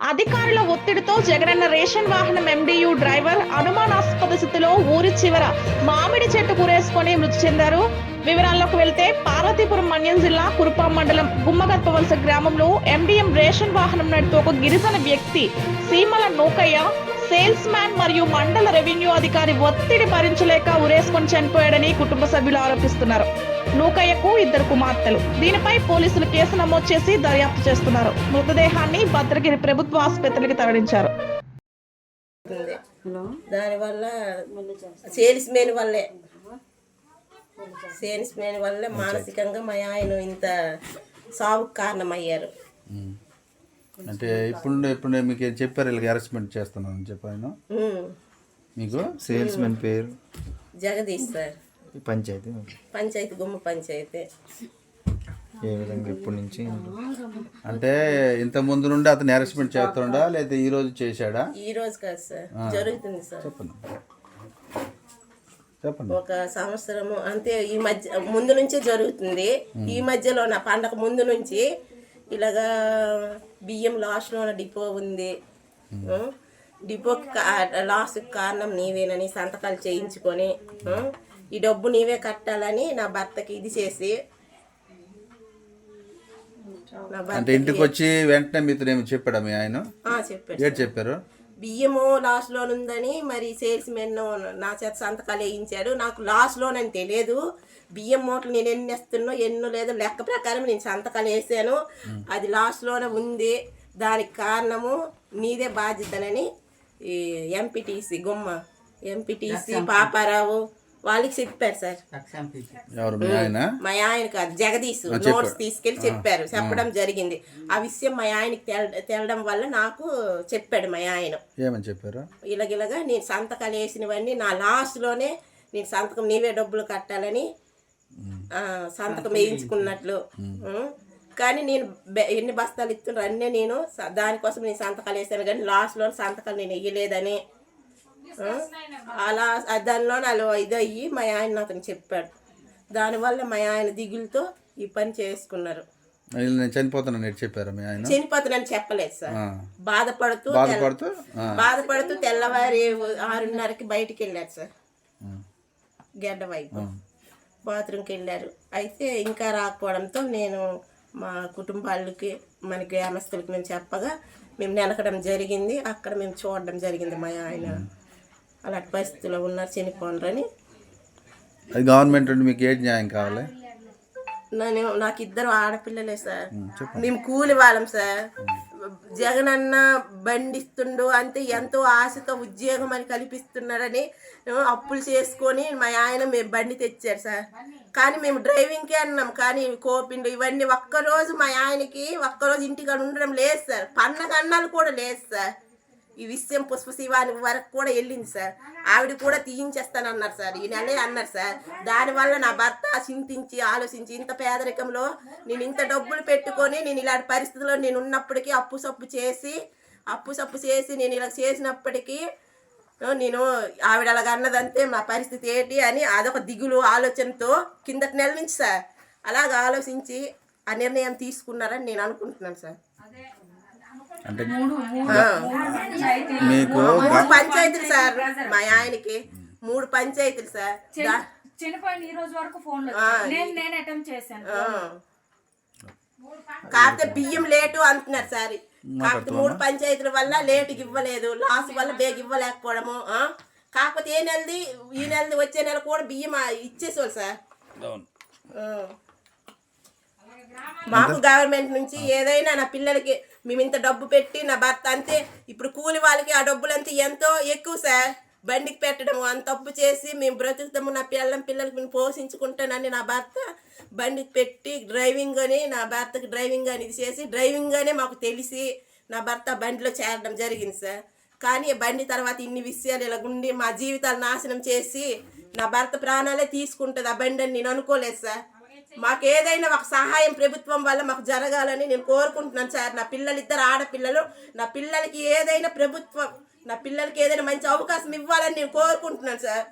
అధికారుల ఒత్తిడితో జగనన్న రేషన్ వాహనం ఎండియు డ్రైవర్ అనుమానాస్పద స్థితిలో ఊరి చివర మామిడి చెట్టు కూరేసుకొని మృతి చెందారు. వివరాల్లోకి వెళ్తే పార్వతీపురం మన్యం జిల్లా కురుపాం మండలం గుమ్మగత్పవలస గ్రామంలో ఎండిఎం రేషన్ వాహనం నడుపుతూ ఒక గిరిజన వ్యక్తి సీమల నూకయ్య సేల్స్ మ్యాన్ మరియు మండల రెవెన్యూ అధికారి ఒత్తిడి భరించలేక ఉరేసుకొని చనిపోయాడని కుటుంబ సభ్యులు ఆరోపిస్తున్నారు. నూకయ్యకు ఇద్దరు కుమార్తెలు. దీనిపై పోలీసులు కేసు నమోదు చేసి దర్యాప్తు చేస్తున్నారు. మృతదేహాన్ని భద్రగిరి ప్రభుత్వ ఆసుపత్రికి తరలించారు. దానివల్ల సేల్స్ మెన్ వల్లే. సేల్స్ మెన్ వల్లే మానసికంగా మా ఆయన ఇంత సాగుకు కారణమయ్యారు. అంటే ఇప్పుడు ఇప్పుడు మీకు ఏం చెప్పారు? వీళ్ళకి అరెస్ట్మెంట్ చేస్తున్నాను చెప్పాను. మీకు? సేల్స్ మెన్ పేరు? జగదీష్ సార్. పంచాయతీ. పంచాయతీ గుమ్మ పంచాయతీ. ఏ విధంగా ఇప్పటి నుంచి? అంటే ఇంత ముందు నుండి అతను అరెస్ట్మెంట్ చేస్తుండా లేదా ఈ రోజు చేశాడా? ఈ రోజు కాదు సార్. జరుగుతుంది సార్. చెప్పండి. చెప్పండి. ఒక సంవత్సరము అంతే ఈ మధ్య ముందు నుంచే జరుగుతుంది. ఈ మధ్యలో నా పండగ ముందు నుంచి ఇలాగా బియ్యం లాస్ట్లో డిపో ఉంది? డిపోకి లాస్ట్కి కారణం నీవేనని సంతకాలు చేయించుకొని? ఈ డబ్బు నీవే కట్టాలని నా భర్తకి ఇది చేసి అంటే ఇంటికి వచ్చి వెంటనే మీతో ఏమి చెప్పాడా మీ ఆయన? చెప్పాడు చెప్పారు? బియ్యము లాస్ట్ లోన్ ఉందని మరి సేల్స్ మెన్ నా చేత సంతకాలు వేయించాడు. నాకు లాస్ట్ లోన్ అని తెలియదు. బియ్యం మూటలు నేను ఎన్ని వేస్తున్నో ఎన్నో లేదో లెక్క ప్రకారం నేను సంతకాలు వేసాను. అది లాస్ట్లోనే ఉంది. దానికి కారణము నీదే బాధ్యతనని ఈ ఎంపీటీసీ గుమ్మ ఎంపీటీసీ పాపారావు వాళ్ళకి చెప్పారు సార్. ఎవరు? మీ ఆయన? మా ఆయన కాదు జగదీష్ నోట్స్ తీసుకెళ్ళి చెప్పారు చెప్పడం జరిగింది. ఆ విషయం మా ఆయనకి తెల తెలడం వల్ల నాకు చెప్పాడు మా ఆయన. ఏమని చెప్పారు? ఇలాగిలాగా నేను సంతకాలు వేసినవన్నీ నా లాస్ట్లోనే నేను సంతకం నీవే డబ్బులు కట్టాలని సంతకం వేయించుకున్నట్లు. కానీ నేను బె- ఎన్ని బస్తాలు ఇస్తున్నారు అన్నీ నేను దానికోసం నేను సంతకాలు వేసాను కానీ లాస్ట్లో సంతకాలు నేను వేయలేదని. అలా దానిలో నాలో ఇది అయ్యి మా ఆయన అతను చెప్పాడు. దానివల్ల మా ఆయన దిగులతో ఈ పని చేసుకున్నారు. వీళ్ళు నేను చనిపోతానని నేను చెప్పారా మీ ఆయన? చనిపోతున్నాను చెప్పలేదు సార్. బాధపడుతూ బాధపడుతూ. బాధపడుతూ తెల్లవారి ఆరున్నరకి బయటికి వెళ్ళారు సార్. గడ్డ వైపు. బాత్రూమ్కి వెళ్ళారు. అయితే ఇంకా రాకపోవడంతో నేను మా కుటుంబాలకి మన గ్రామస్తులకి మేము చెప్పగా మేము నిలకడం జరిగింది. అక్కడ మేము చూడడం జరిగింది మా ఆయన. అలాంటి పరిస్థితిలో ఉన్నారు చనిపోనరని. అది గవర్నమెంట్ నుండి మీకు ఏ న్యాయం కావాలి? నేను నాకు ఇద్దరు ఆడపిల్లలే సార్. మేము కూలి వాళ్ళం సార్. జగన్ అన్న బండిస్తుండు అంటే ఎంతో ఆశతో ఉద్యోగం అని కల్పిస్తున్నాడని ఆ, అప్పులు చేసుకొని మా ఆయన మేము బండి తెచ్చారు సార్. కానీ మేము డ్రైవింగ్కే అన్నాం. కానీ కోపిండు ఇవన్నీ ఒక్కరోజు మా ఆయనకి ఒక్కరోజు ఇంటికాడ ఉండడం లేదు సార్. పండగ అన్నాలు కూడా లేదు సార్. ఈ విషయం పుష్పశివాని వరకు కూడా వెళ్ళింది సార్. ఆవిడ కూడా తీయించేస్తానన్నారు సార్. ఈ నెలే అన్నారు సార్. దానివల్ల నా భర్త చింతించి ఆలోచించి ఇంత పేదరికంలో నేను ఇంత డబ్బులు పెట్టుకొని నేను ఇలాంటి పరిస్థితుల్లో నేను ఉన్నప్పటికీ అప్పు సప్పు చేసి అప్పు సప్పు చేసి నేను ఇలా చేసినప్పటికీ నేను ఆవిడ అలాగ అన్నదంతే మా పరిస్థితి ఏంటి అని అదొక దిగులు ఆలోచనతో కిందటి నెల నుంచి సార్. అలాగ ఆలోచించి ఆ నిర్ణయం తీసుకున్నారని నేను అనుకుంటున్నాను సార్. అంటే. మీకు మూడు పంచాయతీలు సార్ మా ఆయనకి మూడు పంచాయతీలు సార్. చనిపోయిన ఈ రోజు వరకు ఫోన్ నేను నేను అటెంప్ట్ చేశాను. కాకపోతే బియ్యం లేటు అంటున్నారు సార్. కాకపోతే మూడు పంచాయతీల వల్ల లేటుకి ఇవ్వలేదు. లాస్ వల్ల బేగ ఇవ్వలేకపోవడము? కాకపోతే ఏ నెలది ఈ నెలది వచ్చే నెల కూడా బియ్యం ఇచ్చేసేవాళ్ళు సార్. మాకు గవర్నమెంట్ నుంచి ఏదైనా నా పిల్లలకి మేము ఇంత డబ్బు పెట్టి నా భర్త అంతే. ఇప్పుడు కూలి వాళ్ళకి ఆ డబ్బులు అంతా ఎంతో ఎక్కువ సార్. బండికి పెట్టడం అంత తప్పు చేసి మేము బ్రతుకుతాము నా పిల్లల పిల్లలకి మేము పోషించుకుంటానని నా భర్త బండికి పెట్టి డ్రైవింగ్ అని నా భర్తకి డ్రైవింగ్ అని ఇది చేసి డ్రైవింగ్ అనే మాకు తెలిసి నా భర్త బండిలో చేరడం జరిగింది సార్. కానీ బండి తర్వాత ఇన్ని విషయాలు ఇలా ఉండి మా జీవితాలు నాశనం చేసి నా భర్త ప్రాణాలే తీసుకుంటుంది ఆ బండి అని నేను అనుకోలేదు సార్. మాకు ఏదైనా ఒక సహాయం ప్రభుత్వం వల్ల మాకు జరగాలని నేను కోరుకుంటున్నాను సార్. నా పిల్లలు ఇద్దరు ఆడపిల్లలు నా పిల్లలకి ఏదైనా ప్రభుత్వం నా పిల్లలకి ఏదైనా మంచి అవకాశం ఇవ్వాలని నేను కోరుకుంటున్నాను సార్.